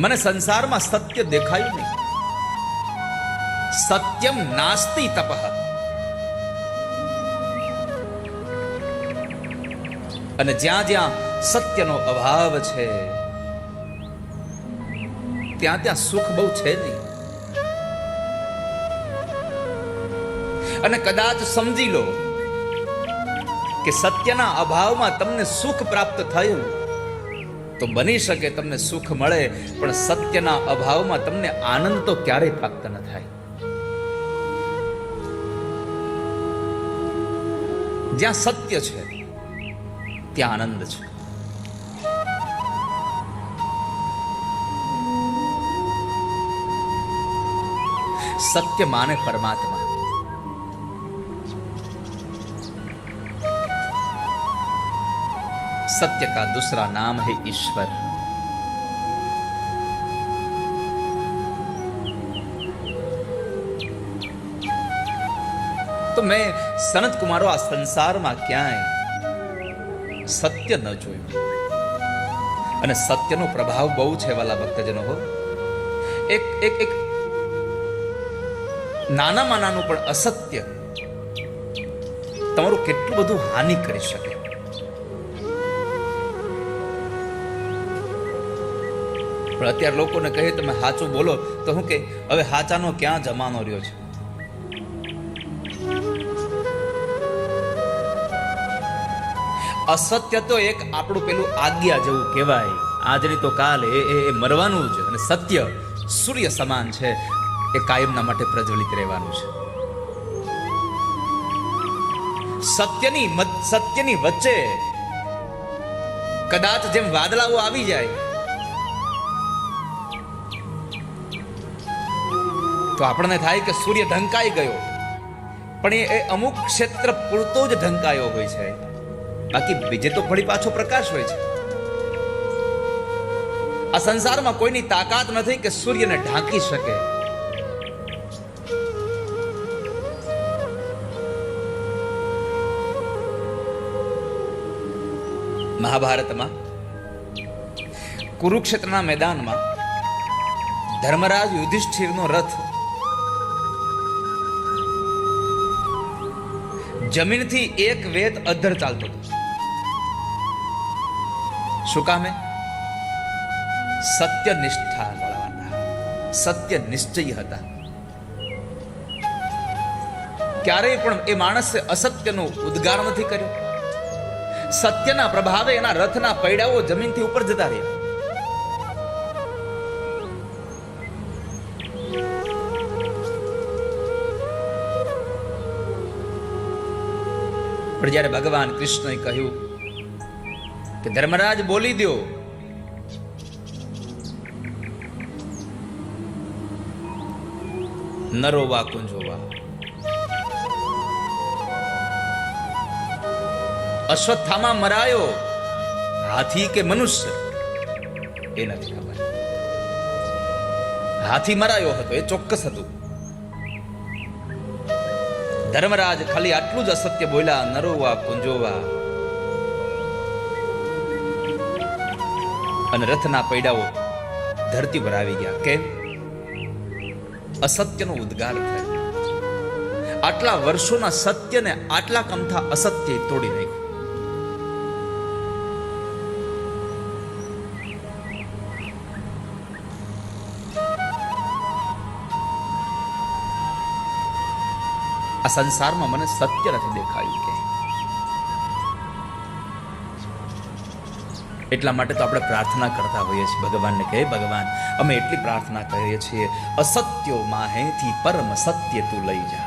મને સંસારમાં સત્ય દેખાયું નહીં. સત્યમ નાસ્તિ તપઃ. અને જ્યાં જ્યાં સત્યનો અભાવ છે, ત્યાં ત્યાં સુખ બહુ છે નહીં. અને કદાચ સમજી લો કે સત્યના અભાવમાં તમને સુખ પ્રાપ્ત થયું તો બની શકે, તમને સુખ મળે, પણ સત્યના અભાવમાં તમને આનંદ તો ક્યારેય પ્રાપ્ત ન થાય. જ્યાં સત્ય છે, ત્યાં આનંદ છે. સત્ય માને પરમાત્મા. सत्य का दूसरा नाम है ईश्वर તો મેં સનત કુમારો આ સંસારમાં ક્યાંય સત્ય ન જોયું અને સત્યનો પ્રભાવ બહુ છે વાલા ભક્તજનો હો એક એક એક નાનામાં નાનું પણ અસત્ય તમારું કેટલું બધું હાનિ કરી શકે પણ અત્યારે લોકોને કહે, તમે સાચું બોલો. તો હું કે, હવે સાચાનો ક્યાં જમાનો રહ્યો છે? અસત્ય તો એક આપણું પેલું આજ્ઞા જેવું કહેવાય. આજની તો કાલ એ એ મરવાનું જ અને સત્ય સૂર્ય સમાન છે. એ કાયમના માટે પ્રજ્વલિત રહેવાનું છે. સત્યની સત્યની વચ્ચે કદાચ જેમ વાદળાઓ આવી જાય તો આપણને થાય કે સૂર્ય ઢંકાઈ ગયો. પણ એ- અમુક ક્ષેત્ર પૂરતો જ ઢંકાયો હોય છે. બાકી બીજે તો ફરી પાછો પ્રકાશ હોય છે. આ સંસારમાં કોઈની તાકાત નથી કે સૂર્યને ઢાંકી શકે. મહાભારતમાં, કુરુક્ષેત્રના મેદાનમાં ધર્મરાજ યુધિષ્ઠિરનો રથ જમીનથી એક વેત અધર ચાલતો હતો. શું કામે સત્ય નિષ્ઠા વાળા સત્ય નિશ્ચય હતા. ક્યારેય પણ એ માણસે અસત્યનો ઉદ્ગાર નથી કર્યો. સત્યના પ્રભાવે એના રથના પૈડાઓ જમીનથી ઉપર જતા રહ્યા. પણ જ્યારે ભગવાન કૃષ્ણએ કહ્યું કે ધર્મરાજ બોલી દ્યો, નરો વા કુંજોવા અશ્વત્થામાં મરાયો, હાથી કે મનુષ્ય? એ નથી ખબર. હાથી મરાયો હતો, એ ચોક્કસ હતું. ધર્મરાજ ખાલી આટલું જ અસત્ય બોલ્યા, નરોવા કુંજોવા અને રથના પૈડાઓ ધરતી પર આવી ગયા. કેમ? અસત્યનો ઉદ્ગાર થયો. આટલા વર્ષોના સત્યને આટલા કમથા અસત્ય તોડી નાખ્યું. આ સંસારમાં મને સત્ય નથી દેખાયું કે. એટલા માટે તો આપણે પ્રાર્થના કરતા હોઈએ છીએ, ભગવાનને કહે, ભગવાન, અમે એટલી પ્રાર્થના કરીએ છીએ, અસત્યો માહેથી પરમ સત્ય તું લઈ જા.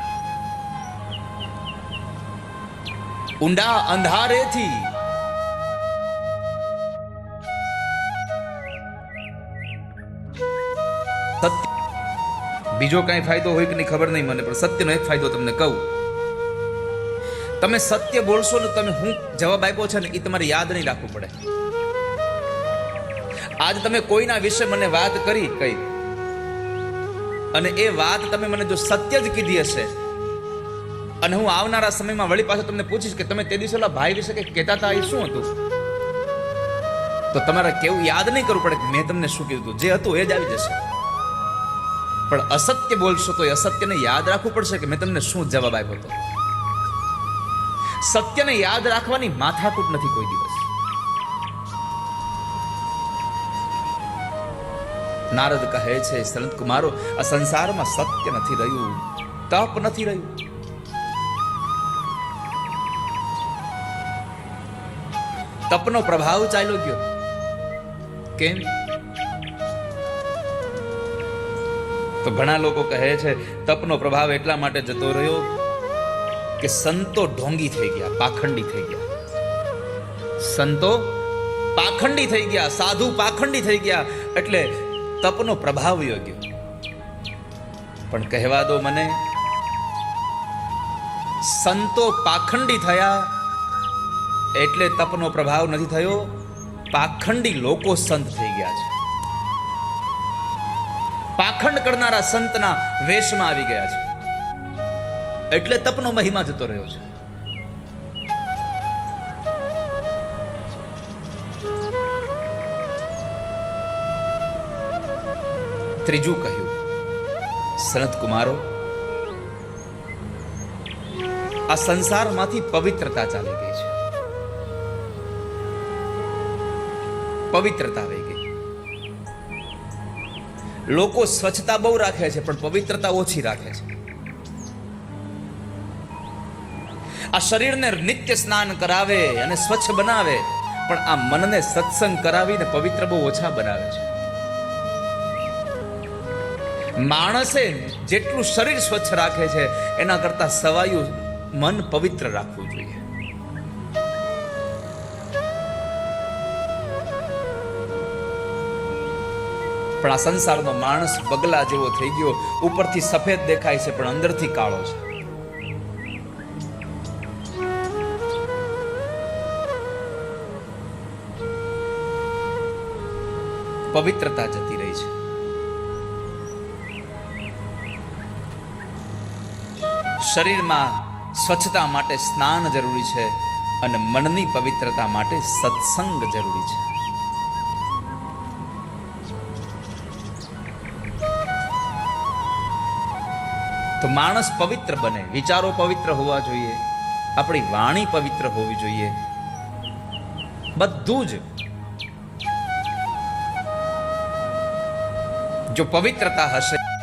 ઊંડા અંધારેથી બીજો કાંઈ ફાયદો હોય કે નહીં ખબર નહીં મને, પણ સત્યનો એક ફાયદો તમને કહું. તમે સત્ય બોલશો ને તમે હું જવાબ આપ્યો છે ને એ તમારે યાદ નહીં રાખવું પડે. આજ તમે કોઈના વિશે મને વાત કરી કઈ. અને એ વાત તમે મને જો સત્ય જ કીધી હશે, અને હું આવનારા સમયમાં વળી પાછો તમને પૂછીશ કે તમે તે દિવસે ભાઈ વિશે કંઈક કહેતા હતા, એ શું હતું? તો તમારે કેવું યાદ નહીં કરવું પડે કે મેં તમને શું કીધું જે હતું એ જ આવી જશે. પણ અસત્ય બોલશો તો એ અસત્યને યાદ રાખવું પડશે કે મેં તમને શું જવાબ આપ્યો હતો સત્યને યાદ રાખવાની માથાકૂટ નથી કોઈ દિવસ. નારદ કહે છે સનત કુમારો, આ સંસારમાં સત્ય નથી રહ્યું, તપ નથી રહ્યું. તપનો પ્રભાવ ચાલ્યો ગયો. કેમ? તો ઘણા લોકો કહે છે, તપનો પ્રભાવ એટલા માટે જતો રહ્યો કે સંતો ઢોંગી થઈ ગયા, પાખંડી થઈ ગયા. સંતો પાખંડી થઈ ગયા, સાધુ પાખંડી થઈ ગયા, એટલે તપનો પ્રભાવ યોગ્ય પણ કહેવા દો મને, સંતો પાખંડી થયા એટલે તપનો પ્રભાવ નથી થયો. પાખંડી લોકો સંત થઈ ગયા છે. પાખંડ કરનારા સંતના વેશમાં આવી ગયા છે. એટલે તપનો મહિમા જતો રહ્યો છે. ત્રીજું કહ્યું, સનત કુમારો, આ સંસારમાંથી પવિત્રતા ચાલી ગઈ છે. પવિત્રતા આવી ગઈ લોકો સ્વચ્છતા બહુ રાખે છે, પણ પવિત્રતા ઓછી રાખે છે. આ શરીરને નિત્ય સ્નાન કરાવે અને સ્વચ્છ બનાવે, પણ આ મનને સત્સંગ કરાવીને પવિત્ર બહુ ઓછા બનાવે છે. માણસે જેટલું શરીર સ્વચ્છ રાખે છે, એના કરતા સવાયું મન પવિત્ર રાખવું જોઈએ. પણ આ સંસારનો માણસ બગલા જેવો થઈ ગયો. ઉપરથી સફેદ દેખાય છે, પણ અંદરથી કાળો છે. પવિત્રતા જતી રહી છે. શરીરમાં સ્વચ્છતા માટે સ્નાન જરૂરી છે અને મનની પવિત્રતા માટે સત્સંગ જરૂરી છે. તો માણસ પવિત્ર બને. વિચારો પવિત્ર હોવા જોઈએ. આપણી વાણી પવિત્ર હોવી જોઈએ. બધું જ જો પવિત્રતા હશે